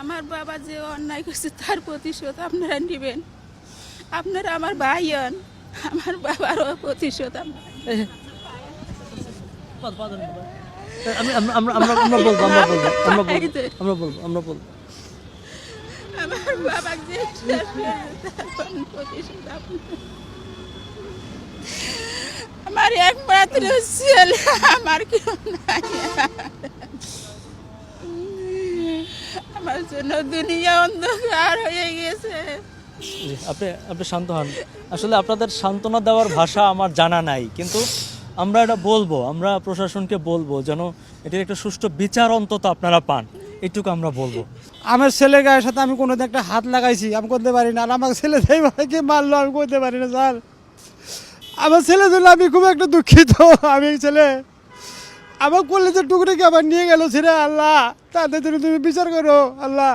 আমার বাবা যে অন্যায় করছে তার প্রতিশোধ আপনারা নেবেন। আপনারা আমার ভাই হন আমার বাবারও প্রতিশোধ আমি আমরা বাবা যে প্রতিশোধ আমার একমাত্র ছেলে আমার কেউ নাই। আমার জন্য দুনিয়া অন্ধকার হয়ে গেছে। আপনি আপনি শান্ত হন। আসলে আপনাদের সান্ত্বনা দেওয়ার ভাষা আমার জানা নাই কিন্তু আমরা এটা বলব আমরা প্রশাসনকে বলব যেন এটির একটা সুষ্ঠু বিচার অন্তত আপনারা পান। এইটুকু আমরা বলব। আমার ছেলে গায়ের সাথে আমি কোনো একটা হাত লাগাইছি আমি করতে পারি না আর আমার ছেলে সেইভাবে কি মারলো আমি করতে পারি না স্যার। আমার ছেলে জন্য আমি খুব একটা দুঃখিত আমি এই ছেলে আমার কলেজের টুকরে কি আবার নিয়ে গেল, ছেড়ে আল্লাহ। তাদের জন্য তুমি বিচার করো, আল্লাহ।